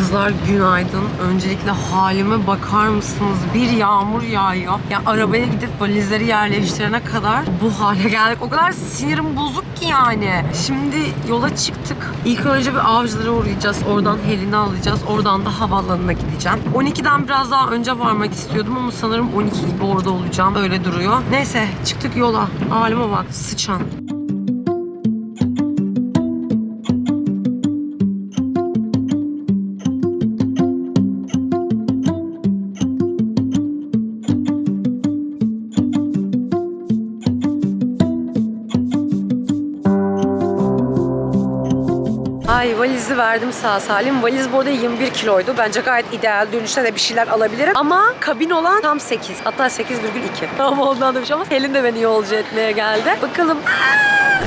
Kızlar günaydın. Öncelikle halime bakar mısınız? Bir yağmur yağıyor. Ya arabaya gidip valizleri yerleştirene kadar bu hale geldik. O kadar sinirim bozuk ki yani. Şimdi yola çıktık. İlk önce bir avcılara uğrayacağız. Oradan Helin'i alacağız. Oradan da havaalanına gideceğim. 12'den biraz daha önce varmak istiyordum ama sanırım 12 gibi orada olacağım. Öyle duruyor. Neyse çıktık yola. Halime bak sıçan. Valizi verdim sağ salim. Valiz bu arada 21 kiloydu. Bence gayet ideal. Dönüşte de bir şeyler alabilirim. Ama kabin olan tam 8. Hatta 8,2. Ama ondan da bir şey olmaz. Helin de beni yolcu etmeye geldi. Bakalım.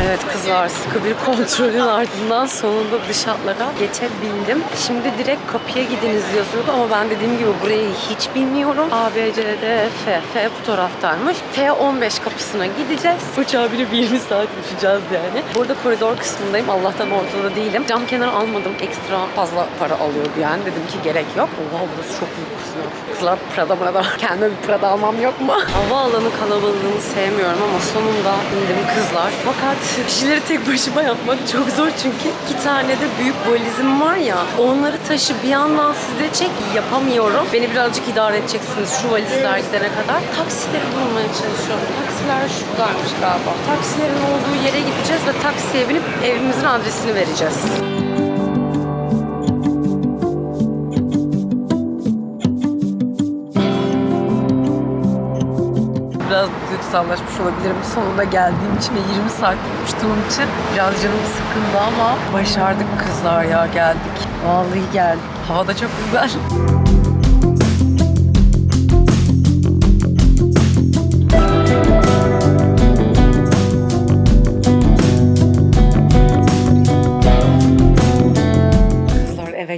Evet kızlar sıkı bir kontrolün ardından sonunda dış hatlara geçebildim. Şimdi direkt kapıya gidiniz yazıyordu ama ben dediğim gibi burayı hiç bilmiyorum. A, B, C, D, F. F bu taraftaymış. T15 kapısına gideceğiz. Uçağa binip 20 saat uçacağız yani. Burada koridor kısmındayım. Allah'tan ortada değilim. Cam kenarı almadım. Ekstra fazla para alıyordu yani. Dedim ki gerek yok. Oha burası çok büyük kızlar. Kızlar Prada Prada. Kendime bir Prada almam yok mu? Havaalanı kalabalığını sevmiyorum ama sonunda indim kızlar. Fakat bir şeyleri tek başıma yapmak çok zor çünkü iki tane de büyük valizim var ya. Onları taşı bir yandan size çek yapamıyorum. Beni birazcık idare edeceksiniz şu valizler gidene kadar. Taksileri bulmaya çalışıyorum. Taksiler şuradaymış galiba. Taksilerin olduğu yere gideceğiz ve taksiye binip evimizin adresini vereceğiz. Duygusallaşmış olabilirim. Sonunda geldiğim için ve 20 saat uçtuğum için biraz canım sıkıldı ama başardık kızlar ya geldik. Vallahi geldik. Hava da çok güzel.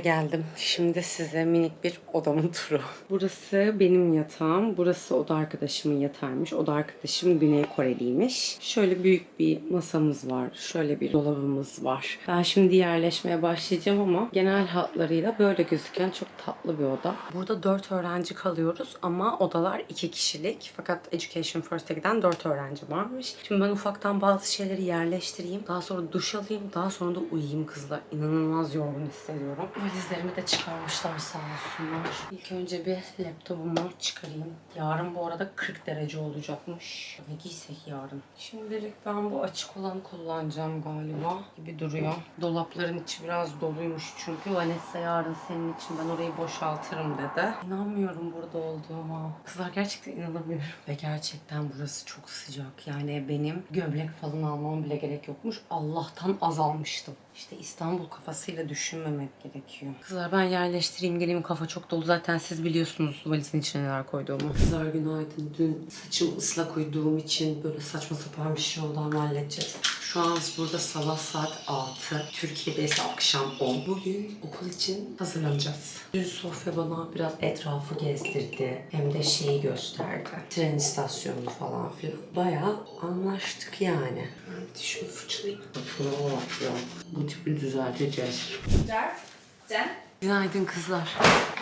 Geldim. Şimdi size minik bir odamın turu. Burası benim yatağım. Burası oda arkadaşımın yatağıymış. Oda arkadaşım Güney Koreliymiş. Şöyle büyük bir masamız var. Şöyle bir dolabımız var. Ben şimdi yerleşmeye başlayacağım ama genel hatlarıyla böyle gözüken çok tatlı bir oda. Burada 4 öğrenci kalıyoruz ama odalar 2 kişilik. Fakat Education First'e giden 4 öğrenci varmış. Şimdi ben ufaktan bazı şeyleri yerleştireyim. Daha sonra duş alayım. Daha sonra da uyuyayım kızlar. İnanılmaz yorgun hissediyorum. Valizlerimi de çıkarmışlar sağ olsunlar. İlk önce bir laptopumu çıkarayım. Yarın bu arada 40 derece olacakmış. Ne giysek yarın? Şimdilik ben bu açık olanı kullanacağım galiba gibi duruyor. Dolapların içi biraz doluymuş çünkü Vanessa yarın senin için ben orayı boşaltırım dedi. İnanmıyorum burada olduğuma. Kızlar gerçekten inanamıyorum. Ve gerçekten burası çok sıcak. Yani benim gömlek falan almam bile gerek yokmuş. Allah'tan azalmıştım. İşte İstanbul kafasıyla düşünmemek gerekiyor. Kızlar ben yerleştireyim geleyim kafa çok dolu. Zaten siz biliyorsunuz valizin içine neler koyduğumu. Kızlar günaydın. Dün saçımı ıslak uyuduğum için böyle saçma sapan bir şey oldu ama halledeceğiz. Şu an burada sabah saat 6. Türkiye'de ise akşam 10. Bugün okul için hazırlanacağız. Dün Sofya bana biraz etrafı gezdirdi. Hem de şeyi gösterdi. Tren istasyonunu falan filan. Bayağı anlaştık yani. Ben dişimi fırçalayayım. Ya. Bu tipi düzelteceğiz. Start. Ten. Günaydın kızlar.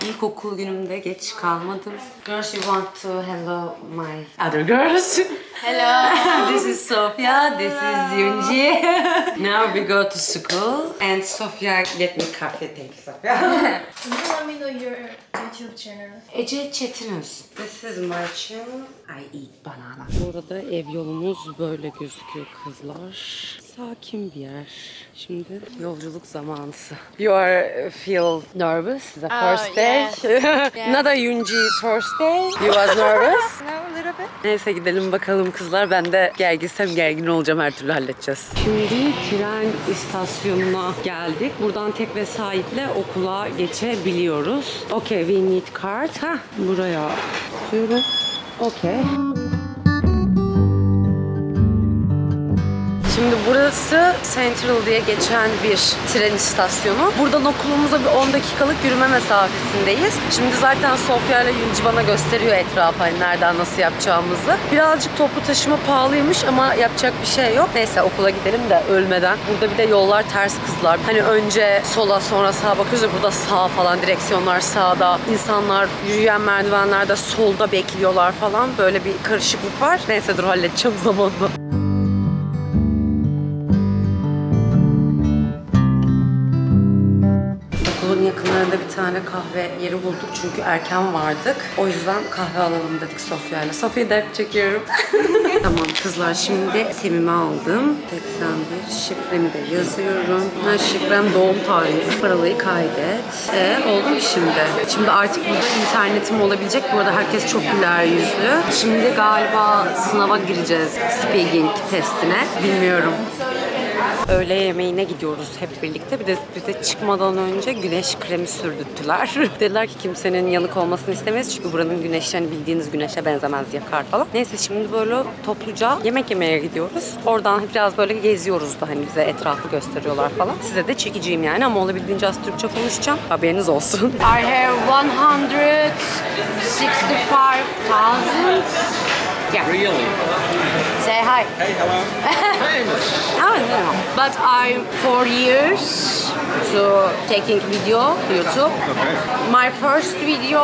İlkokul günümde geç kalmadım. Girls, you want to hello my other girls? Hello. this is Sofia, this is Yunji. Now we go to school and Sofia get me coffee. Thank you, Sofia. Can you let me know your YouTube channel? Ece Çetinöz. This is my channel. I eat banana. Burada ev yolumuz böyle gözüküyor kızlar. Sakin bir yer. Şimdi yolculuk zamanısı. You are feel nervous the Oh, first day. yes. Not a Yunji first day. You was nervous. No, a little bit. Neyse gidelim bakalım kızlar. Ben de gerginsem gergin olacağım her türlü halledeceğiz. Şimdi tren istasyonuna geldik. Buradan tek vesayetle okula geçebiliyoruz. Okay, we need card. Ha, buraya atıyorum. Okay. Şimdi burası Central diye geçen bir tren istasyonu. Buradan okulumuza bir 10 dakikalık yürüme mesafesindeyiz. Şimdi zaten Sofya ile Yunci bana gösteriyor etrafı hani nereden nasıl yapacağımızı. Birazcık toplu taşıma pahalıymış ama yapacak bir şey yok. Neyse okula gidelim de ölmeden. Burada bir de yollar ters kızlar. Hani önce sola sonra sağa bakıyoruz ya burada sağ falan direksiyonlar sağda. İnsanlar yürüyen merdivenlerde solda bekliyorlar falan. Böyle bir karışıklık var. Neyse dur halledeceğim zamanla. Yakınlarında bir tane kahve yeri bulduk çünkü erken vardık. O yüzden kahve alalım dedik Sofya ile. Sofya'yı dert çekiyorum. tamam kızlar şimdi semimi aldım. 81 şifremi de yazıyorum. Ha, şifrem doğum tarihi. Paralayı kaydet. E, oldu mu şimdi? Şimdi artık burada internetim olabilecek. Bu arada herkes çok güler yüzlü. Şimdi galiba sınava gireceğiz speaking testine. Bilmiyorum. Öğle yemeğine gidiyoruz hep birlikte. Bir de bize çıkmadan önce güneş kremi sürdürttüler. Dediler ki kimsenin yanık olmasını istemeyiz çünkü buranın güneşi hani bildiğiniz güneşe benzemez yakar falan. Neyse şimdi böyle topluca yemek yemeye gidiyoruz. Oradan biraz böyle geziyoruz da hani bize etrafı gösteriyorlar falan. Size de çekeceğim yani ama olabildiğince az Türkçe konuşacağım. Haberiniz olsun. I have 165,000 Yeah. Really? Say hi. Hey, hello. Oh, no. But I'm four years to taking video YouTube. Okay. My first video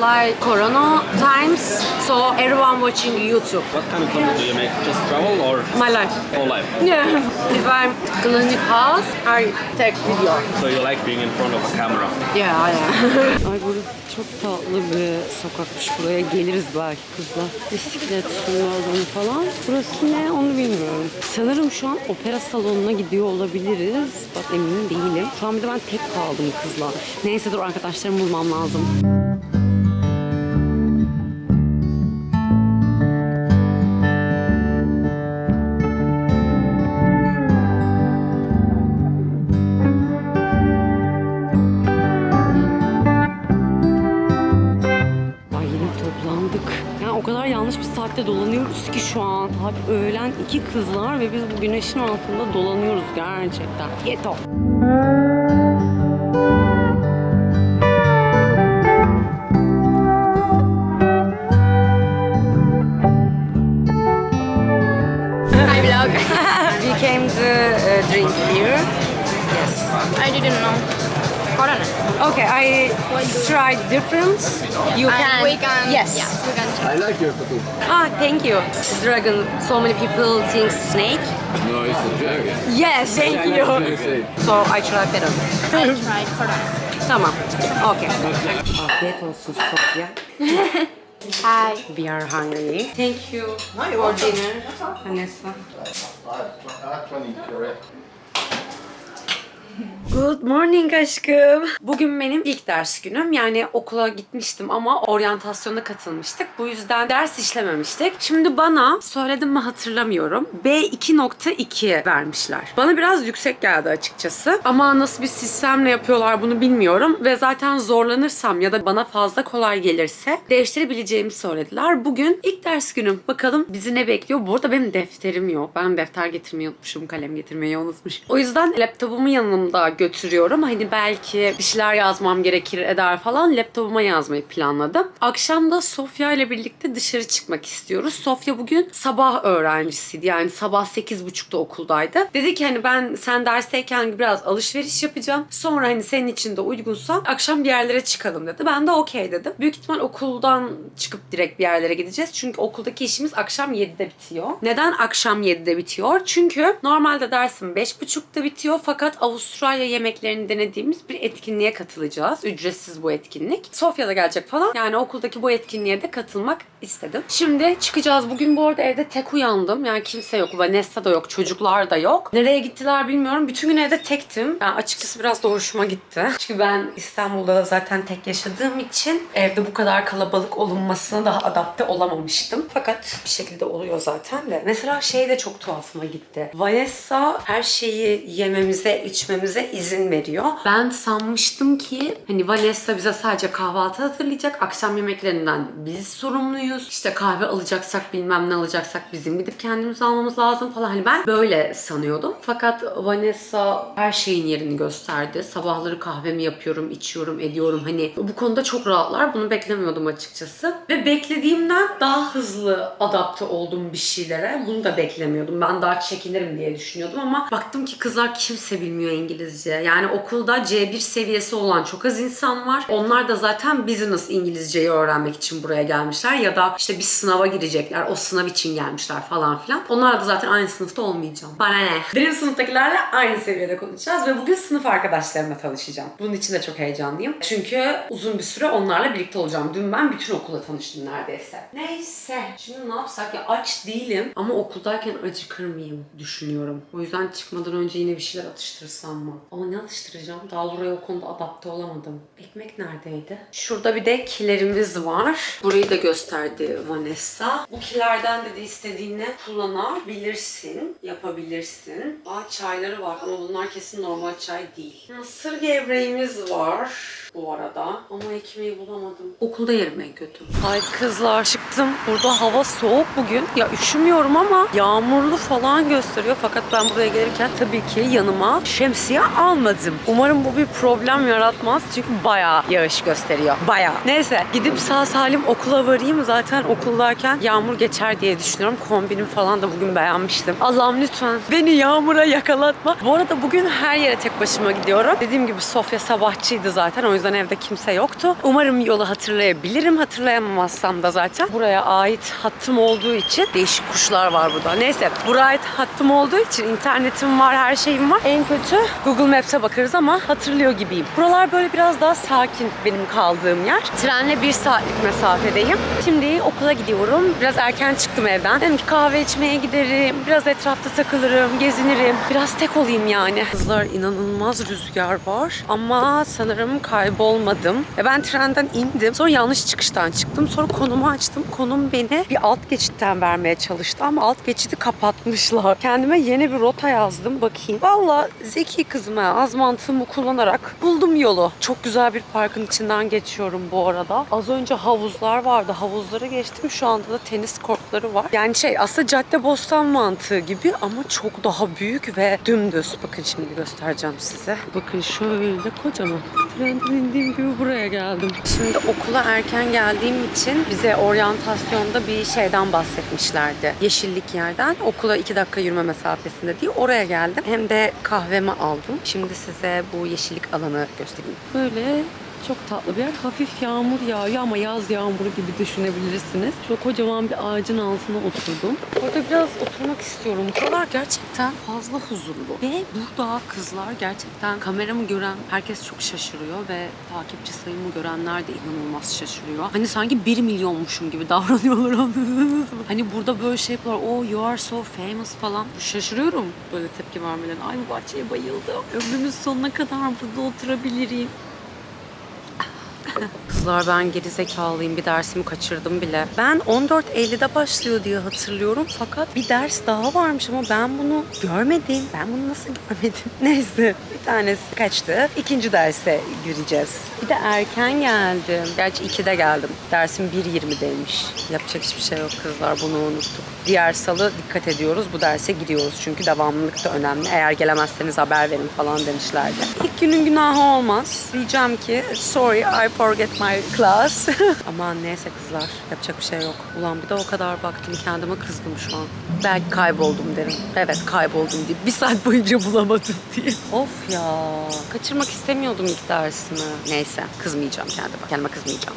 like Corona times, so everyone watching YouTube. What kind of content do you make? Just travel or My life. whole life? Yeah. If I'm cleaning house, I take video. So you like being in front of a camera? Yeah, yeah. Ay burası çok tatlı bir sokakmış. Buraya geliriz belki kızlar. Bisiklet alanı falan. Burası ne onu bilmiyorum. Sanırım şu an opera salonuna gidiyor olabiliriz. Bak emin değilim. Şu an bir de ben tek kaldım kızlar. Neyse dur arkadaşlarımı bulmam lazım. Saatte dolanıyoruz ki şu an. Saat öğlen iki kızlar ve biz bu güneşin altında dolanıyoruz gerçekten. Yeto. I didn't know. Corona. Okay, I tried different. You And can. we can. Yes. Yeah, we can. I like your tattoo. Ah, thank you. Dragon. So many people think snake. No, it's a dragon. Yes, thank you. Okay. So I try better. I tried Corona. Tamam. Okay. Afiyet olsun Sofya. Hi. We are hungry. Thank you for dinner, Vanessa. I actually, correct. Good morning aşkım. Bugün benim ilk ders günüm. Yani okula gitmiştim ama oryantasyona katılmıştık. Bu yüzden ders işlememiştik. Şimdi bana söyledim mi hatırlamıyorum. B2.2 vermişler. Bana biraz yüksek geldi açıkçası. Ama nasıl bir sistemle yapıyorlar bunu bilmiyorum. Ve zaten zorlanırsam ya da bana fazla kolay gelirse değiştirebileceğimi söylediler. Bugün ilk ders günüm. Bakalım bizi ne bekliyor. Bu arada benim defterim yok. Ben defter getirmeyi unutmuşum. Kalem getirmeyi unutmuşum. O yüzden laptopumu yanımda götürüyorum. Hani belki bir şeyler yazmam gerekir eder falan. Laptopuma yazmayı planladım. Akşam da Sofya ile birlikte dışarı çıkmak istiyoruz. Sofya bugün sabah öğrencisiydi. Yani sabah 8.30'da okuldaydı. Dedi ki hani ben sen dersteyken biraz alışveriş yapacağım. Sonra hani senin için de uygunsa akşam bir yerlere çıkalım dedi. Ben de okey dedim. Büyük ihtimal okuldan çıkıp direkt bir yerlere gideceğiz. Çünkü okuldaki işimiz akşam 7'de bitiyor. Neden akşam 7'de bitiyor? Çünkü normalde dersim 5.30'da bitiyor fakat Avustralya yemeklerini denediğimiz bir etkinliğe katılacağız. Ücretsiz bu etkinlik. Sofya da gelecek falan. Yani okuldaki bu etkinliğe de katılmak istedim. Şimdi çıkacağız. Bugün bu arada evde tek uyandım. Yani kimse yok. Vanessa da yok. Çocuklar da yok. Nereye gittiler bilmiyorum. Bütün gün evde tektim. Yani açıkçası biraz da hoşuma gitti. Çünkü ben İstanbul'da da zaten tek yaşadığım için evde bu kadar kalabalık olunmasına daha adapte olamamıştım. Fakat bir şekilde oluyor zaten de. Mesela şey de çok tuhafıma gitti. Vanessa her şeyi yememize, içmemize izin veriyor. Ben sanmıştım ki hani Vanessa bize sadece kahvaltı hazırlayacak. Akşam yemeklerinden biz sorumluyuz. Muyuz? İşte kahve alacaksak bilmem ne alacaksak bizim gidip kendimiz almamız lazım falan. Hani ben böyle sanıyordum. Fakat Vanessa her şeyin yerini gösterdi. Sabahları kahvemi yapıyorum, içiyorum, ediyorum. Hani bu konuda çok rahatlar. Bunu beklemiyordum açıkçası. Ve beklediğimden daha hızlı adapte oldum bir şeylere. Bunu da beklemiyordum. Ben daha çekinirim diye düşünüyordum ama baktım ki kızlar kimse bilmiyor İngilizce. Yani okulda C1 seviyesi olan çok az insan var. Onlar da zaten business İngilizceyi öğrenmek için buraya gelmişler ya da işte bir sınava girecekler. O sınav için gelmişler falan filan. Onlar da zaten aynı sınıfta olmayacağım. Bana ne? Benim sınıftakilerle aynı seviyede konuşacağız ve bugün sınıf arkadaşlarımla tanışacağım. Bunun için de çok heyecanlıyım. Çünkü uzun bir süre onlarla birlikte olacağım. Dün ben bütün okula tanıştım neredeyse. Neyse. Şimdi ne yapsak ya aç değilim ama okuldayken acıkır mıyım düşünüyorum. O yüzden çıkmadan önce yine bir şeyler atıştırsam mı? Ama ne atıştıracağım? Daha buraya o konuda adapte olamadım. Ekmek neredeydi? Şurada bir de kilerimiz var. Burayı da gösterdi Vanessa. Bu kilerden dedi istediğini kullanabilirsin, yapabilirsin. Aa çayları var ama bunlar kesin normal çay değil. Mısır gevreğimiz var bu arada. Ama ekmeği bulamadım. Okulda yerim en kötü. Ay kızlar çıktım. Burada hava soğuk bugün. Ya üşümüyorum ama yağmurlu falan gösteriyor. Fakat ben buraya gelirken tabii ki yanıma şemsiye almadım. Umarım bu bir problem yaratmaz. Çünkü bayağı yağış gösteriyor. Bayağı. Neyse gidip sağ salim okula varayım. Zaten okuldayken yağmur geçer diye düşünüyorum. Kombinim falan da bugün beğenmiştim. Allah'ım lütfen beni yağmura yakalatma. Bu arada bugün her yere tek başıma gidiyorum. Dediğim gibi Sofya sabahçıydı zaten. O yüzden evde kimse yoktu. Umarım yolu hatırlayabilirim. Hatırlayamazsam da zaten buraya ait hattım olduğu için değişik kuşlar var burada. Neyse buraya ait hattım olduğu için internetim var, her şeyim var. En kötü Google Maps'e bakarız ama hatırlıyor gibiyim. Buralar böyle biraz daha sakin benim kaldığım yer. Trenle bir saatlik mesafedeyim. Şimdi okula gidiyorum. Biraz erken çıktım evden. Dedim ki kahve içmeye giderim. Biraz etrafta takılırım, gezinirim. Biraz tek olayım yani. Kızlar inanılmaz rüzgar var. Ama sanırım kaybolmadım. Ve ben trenden indim. Sonra yanlış çıkıştan çıktım. Sonra konumu açtım. Konum beni bir alt geçitten vermeye çalıştı ama alt geçidi kapatmışlar. Kendime yeni bir rota yazdım. Bakayım. Valla zeki kızım ha. Az mantığımı kullanarak buldum yolu. Çok güzel bir parkın içinden geçiyorum bu arada. Az önce havuzlar vardı. Havuzları geçtim. Şu anda da tenis kortları var. Yani şey aslında cadde bostan mantığı gibi ama çok daha büyük ve dümdüz. Bakın şimdi göstereceğim size. Bakın şöyle kocaman. Trenden indiğim gibi buraya geldim. Şimdi okula erken geldiğim için bize oryantasyonda bir şeyden bahsetmişlerdi. Yeşillik yerden okula iki dakika yürüme mesafesinde diye oraya geldim. Hem de kahvemi aldım. Şimdi size bu yeşillik alanı göstereyim. Böyle çok tatlı bir yer. Hafif yağmur yağıyor ama yaz yağmuru gibi düşünebilirsiniz. Şu kocaman bir ağacın altına oturdum. Orada biraz oturmak istiyorum. Buralar gerçekten fazla huzurlu. Ve burada kızlar gerçekten kameramı gören herkes çok şaşırıyor ve takipçi sayımı görenler de inanılmaz şaşırıyor. Hani sanki 1 milyonmuşum gibi davranıyorlar? Hani burada böyle şey yapıyorlar. Oh you are so famous falan. Şaşırıyorum böyle tepki vermelerine. Ay bu bahçeye bayıldım. Ömrümün sonuna kadar burada oturabilirim. Kızlar ben geri zekalıyım. Bir dersimi kaçırdım bile. Ben 14.50'de başlıyor diye hatırlıyorum. Fakat bir ders daha varmış ama ben bunu görmedim. Ben bunu nasıl görmedim? Neyse. Bir tanesi kaçtı. İkinci derse gireceğiz. Bir de erken geldim. Gerçi 2'de geldim. Dersim 1.20'deymiş. Yapacak hiçbir şey yok kızlar. Bunu unuttuk. Diğer salı dikkat ediyoruz. Bu derse giriyoruz. Çünkü devamlılık da önemli. Eğer gelemezseniz haber verin falan demişlerdi. İlk günün günahı olmaz. Diyeceğim ki sorry I forget my class. Aman neyse kızlar. Yapacak bir şey yok. Ulan bir de o kadar baktım kendime kızdım şu an. Belki kayboldum derim. Evet kayboldum diye. Bir saat boyunca bulamadım diye. Of ya. Kaçırmak istemiyordum ilk dersimi. Neyse kızmayacağım kendime. Kendime kızmayacağım.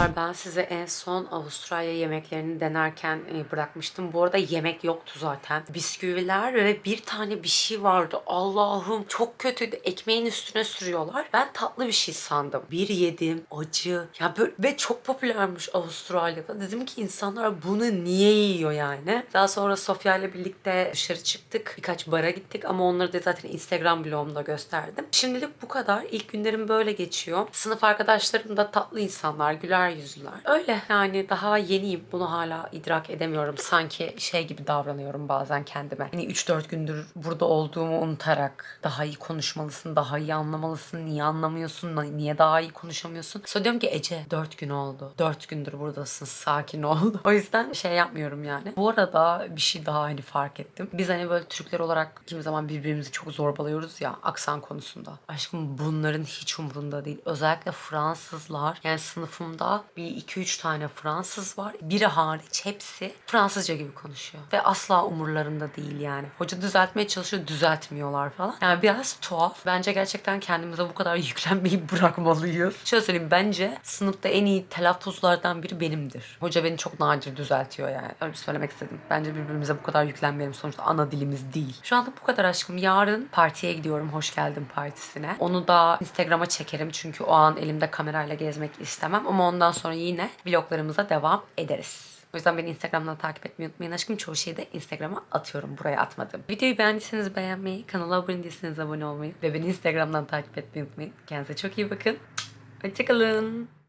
Çocuklar, Ben size en son Avustralya yemeklerini denerken e, bırakmıştım. Bu arada yemek yoktu zaten. Bisküviler ve bir tane bir şey vardı. Allah'ım çok kötüydü. Ekmeğin üstüne sürüyorlar. Ben tatlı bir şey sandım. Bir yedim. Acı. Ya böyle ve çok popülermiş Avustralya'da. Dedim ki insanlar bunu niye yiyor yani? Daha sonra Sofya ile birlikte dışarı çıktık. Birkaç bara gittik ama onları da zaten Instagram blogumda gösterdim. Şimdilik bu kadar. İlk günlerim böyle geçiyor. Sınıf arkadaşlarım da tatlı insanlar. Güler yüzlüler. Öyle yani daha yeniyim. Bunu hala idrak edemiyorum. Sanki şey gibi davranıyorum bazen kendime. Hani 3-4 gündür burada olduğumu unutarak daha iyi konuşmalısın, daha iyi anlamalısın. Niye anlamıyorsun? Niye daha iyi konuşamıyorsun? Sonra diyorum ki Ece 4 gün oldu. 4 gündür buradasın. Sakin ol. o yüzden şey yapmıyorum yani. Bu arada bir şey daha hani fark ettim. Biz hani böyle Türkler olarak kimi zaman birbirimizi çok zorbalıyoruz ya aksan konusunda. Aşkım bunların hiç umurunda değil. Özellikle Fransızlar yani sınıfımda bir iki üç tane Fransız var. Biri hariç hepsi Fransızca gibi konuşuyor. Ve asla umurlarında değil yani. Hoca düzeltmeye çalışıyor düzeltmiyorlar falan. Yani biraz tuhaf. Bence gerçekten kendimize bu kadar yüklenmeyi bırakmalıyız. Şöyle söyleyeyim bence sınıfta en iyi telaffuzlardan biri benimdir. Hoca beni çok nadir düzeltiyor yani. Öyle söylemek istedim. Bence birbirimize bu kadar yüklenmeyelim. Sonuçta ana dilimiz değil. Şu anda bu kadar aşkım. Yarın partiye gidiyorum. Hoş geldin partisine. Onu da Instagram'a çekerim. Çünkü o an elimde kamerayla gezmek istemem. Ama ondan sonra yine vloglarımıza devam ederiz. O yüzden beni Instagram'dan takip etmeyi unutmayın aşkım. Çoğu şeyi de Instagram'a atıyorum. Buraya atmadım. Videoyu beğendiyseniz beğenmeyi, kanala abone değilseniz abone olmayı ve beni Instagram'dan takip etmeyi unutmayın. Kendinize çok iyi bakın. Hoşçakalın.